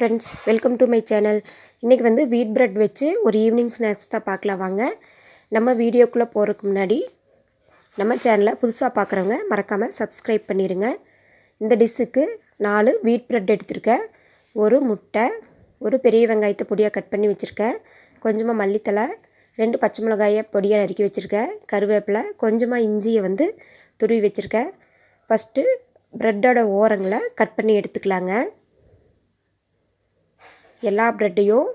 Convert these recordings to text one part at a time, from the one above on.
Friends welcome to my channel இன்றைக்கி வந்து wheat bread வச்சு ஒரு ஈவினிங் ஸ்நாக்ஸ் தான் பார்க்கலாம் வாங்க. நம்ம வீடியோக்குள்ளே போகிறதுக்கு முன்னாடி நம்ம சேனலை புதுசாக பார்க்குறவங்க மறக்காமல் சப்ஸ்கிரைப் பண்ணிடுங்க இந்த டிஷ்ஷுக்கு நாலு வீட் ப்ரெட் எடுத்திருக்கேன். ஒரு முட்டை ஒரு பெரிய வெங்காயத்தை பொடியாக கட் பண்ணி வச்சுருக்கேன். கொஞ்சமாக மல்லித்தலை ரெண்டு பச்சை மிளகாயை பொடியாக நறுக்கி வச்சுருக்கேன். கருவேப்பிலை கொஞ்சமாக இஞ்சியை வந்து துருவி வச்சுருக்கேன். ஃபஸ்ட்டு ப்ரெட்டோட ஓரங்களை கட் பண்ணி எடுத்துக்கலாங்க. எல்லா ப்ரெட்டையும்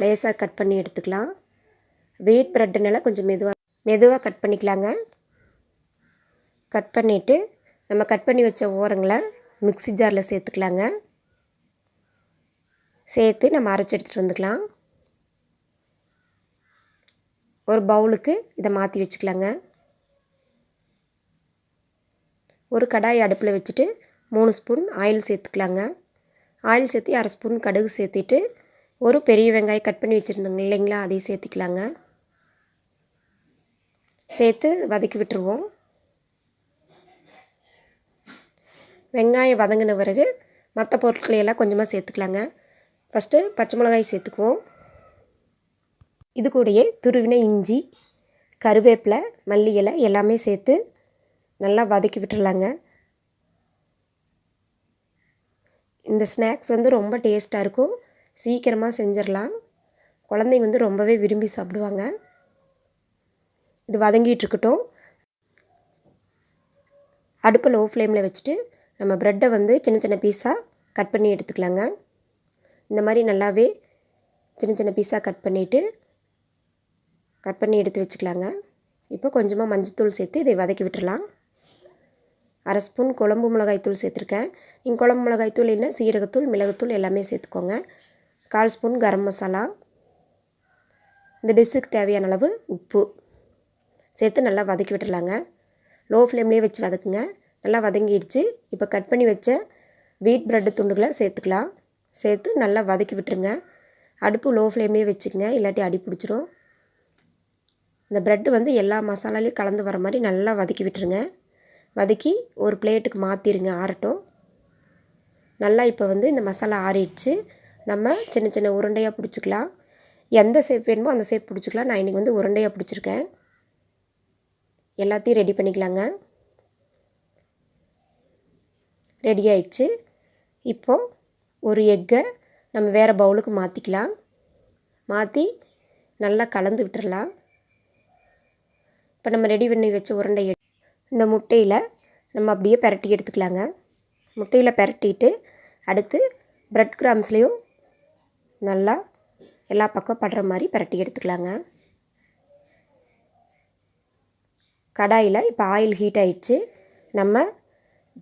லேசாக கட் பண்ணி எடுத்துக்கலாம். வெயிட் ப்ரெட்டுனால கொஞ்சம் மெதுவாக மெதுவாக கட் பண்ணிக்கலாங்க. கட் பண்ணிவிட்டு நம்ம கட் பண்ணி வச்ச ஓரங்களை மிக்ஸி ஜாரில் சேர்த்துக்கலாங்க. சேர்த்து நம்ம அரைச்சி எடுத்துகிட்டு வந்துக்கலாம். ஒரு பவுலுக்கு இதை மாற்றி வச்சுக்கலாங்க. ஒரு கடாய் அடுப்பில் வச்சுட்டு மூணு ஸ்பூன் ஆயில் சேர்த்துக்கலாங்க. ஆயில் சேர்த்து அரை ஸ்பூன் கடுகு சேர்த்திட்டு ஒரு பெரிய வெங்காயம் கட் பண்ணி வச்சுருந்தோங்க இல்லைங்களா அதையும் சேர்த்துக்கலாங்க. சேர்த்து வதக்கி விட்டுருவோம். வெங்காயம் வதங்கின பிறகு மற்ற பொருட்களையெல்லாம் கொஞ்சமாக சேர்த்துக்கலாங்க. ஃபஸ்ட்டு பச்சை மிளகாய் சேர்த்துக்குவோம். இது கூடயே துருவின இஞ்சி கருவேப்பிலை மல்லி இலை எல்லாமே சேர்த்து நல்லா வதக்கி விட்டுடலாங்க இந்த ஸ்நாக்ஸ் வந்து ரொம்ப டேஸ்ட்டாக இருக்கும். சீக்கிரமாக செஞ்சிடலாம் குழந்தைங்க வந்து ரொம்பவே விரும்பி சாப்பிடுவாங்க. இது வதங்கிட்டு இருக்கட்டும் அடுப்பை லோ ஃப்ளேமில் வச்சுட்டு நம்ம ப்ரெட்டை வந்து சின்ன சின்ன பீஸாக கட் பண்ணி எடுத்துக்கலாங்க. இந்த மாதிரி நல்லாவே சின்ன சின்ன பீஸாக கட் பண்ணிவிட்டு கட் பண்ணி எடுத்து வச்சுக்கலாங்க. இப்போ கொஞ்சமாக மஞ்சத்தூள் சேர்த்து இதை வதக்கி விட்டுடலாம் அரை ஸ்பூன் குழம்பு மிளகாய்த்தூள் சேர்த்துருக்கேன். நீங்கள் குழம்பு மிளகாய்த்தூள் இல்லை சீரகத்தூள் மிளகுத்தூள் எல்லாமே சேர்த்துக்கோங்க. கால் ஸ்பூன் கரம் மசாலா. இந்த டிஷ்ஷுக்கு தேவையான அளவு உப்பு. சேர்த்து நல்லா வதக்கி விட்டுடலாங்க லோ ஃப்ளேம்லேயே வச்சு வதக்குங்க. நல்லா வதங்கிடுச்சு. இப்போ கட் பண்ணி வச்ச வீட் ப்ரெட்டு துண்டுகளை சேர்த்துக்கலாம். சேர்த்து நல்லா வதக்கி விட்டுருங்க. அடுப்பு லோ ஃப்ளேம்லேயே வச்சுக்கோங்க. இல்லாட்டி அடி பிடிச்சிரும். இந்த ப்ரெட்டு வந்து எல்லா மசாலாலையும் கலந்து வர மாதிரி நல்லா வதக்கி விட்டுருங்க. வதக்கி ஒரு பிளேட்டுக்கு மாற்றிடுங்க ஆறட்டும். நல்லா இப்போ வந்து இந்த மசாலா ஆறிடுச்சு. நம்ம சின்ன சின்ன உருண்டையாக பிடிச்சிக்கலாம். எந்த ஷேப் வேணுமோ அந்த ஷேப் பிடிச்சிக்கலாம். நான் இன்றைக்கி வந்து உருண்டையாக பிடிச்சிருக்கேன். எல்லாத்தையும் ரெடி பண்ணிக்கலாங்க. ரெடி ஆயிடுச்சு. இப்போது ஒரு எக்கை நம்ம வேறு பவுலுக்கு மாற்றிக்கலாம் மாற்றி நல்லா கலந்து விட்டுறலாம். இப்போ நம்ம ரெடி பண்ணி வச்ச உருண்டை இந்த முட்டையில் நம்ம அப்படியே பரட்டி எடுத்துக்கலாங்க. முட்டையில் பரட்டிட்டு அடுத்து ப்ரெட் கிராம்ஸ்லேயும் நல்லா எல்லா பக்கம் படுற மாதிரி பரட்டி எடுத்துக்கலாங்க. கடாயில் இப்போ ஆயில் ஹீட் ஆகிடுச்சு நம்ம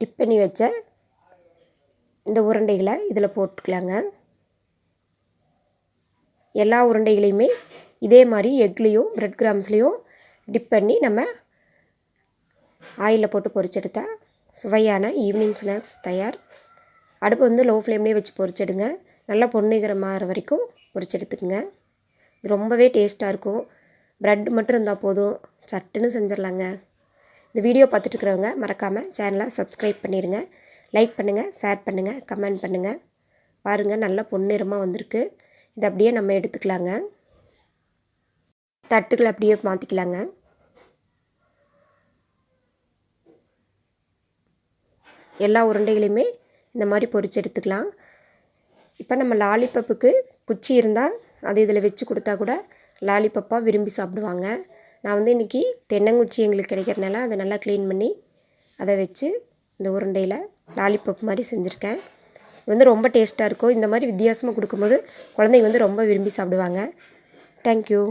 டிப் பண்ணி வச்ச இந்த உருண்டைகளை இதில் போட்டுக்கலாங்க. எல்லா உருண்டைகளையுமே இதே மாதிரி எக்லேயும் ப்ரெட் கிராம்ஸ்லேயும் டிப் பண்ணி நம்ம ஆயிலில் போட்டு பொரிச்செடுத்தா சுவையான ஈவினிங் ஸ்நாக்ஸ் தயார். அடுப்பு வந்து லோ ஃப்ளேம்லேயே வச்சு பொரிச்செடுங்க. நல்லா பொண்ணுகிற மாற வரைக்கும் பொரிச்செடுத்துக்குங்க. இது ரொம்பவே டேஸ்ட்டாக இருக்கும். ப்ரெட் மட்டும் இருந்தால் போதும். சட்டுன்னு செஞ்சிடலாங்க இந்த வீடியோ பார்த்துட்டு இருக்கிறவங்க மறக்காமல் சேனலை சப்ஸ்கிரைப் பண்ணிடுங்க லைக் பண்ணுங்கள் ஷேர் பண்ணுங்கள் கமெண்ட் பண்ணுங்கள் பாருங்கள் நல்லா பொன்னிறமாக வந்திருக்கு. இதை அப்படியே நம்ம எடுத்துக்கலாங்க. தட்டுக்களை அப்படியே மாற்றிக்கலாங்க எல்லா உருண்டைகளையுமே இந்த மாதிரி பொறிச்சு எடுத்துக்கலாம். இப்போ நம்ம லாலிபப்புக்கு குச்சி இருந்தால் அது இதில் வச்சு கொடுத்தா கூட லாலிபப்பாக விரும்பி சாப்பிடுவாங்க. நான் வந்து இன்றைக்கி தென்னங்குச்சி எங்களுக்கு கிடைக்கிறனால அதை நல்லா க்ளீன் பண்ணி அதை வச்சு இந்த உருண்டையில் லாலிபப் மாதிரி செஞ்சுருக்கேன். இது வந்து ரொம்ப டேஸ்ட்டாக இருக்கும். இந்த மாதிரி வித்தியாசமாக கொடுக்கும்போது குழந்தைங்க வந்து ரொம்ப விரும்பி சாப்பிடுவாங்க. தேங்க்யூ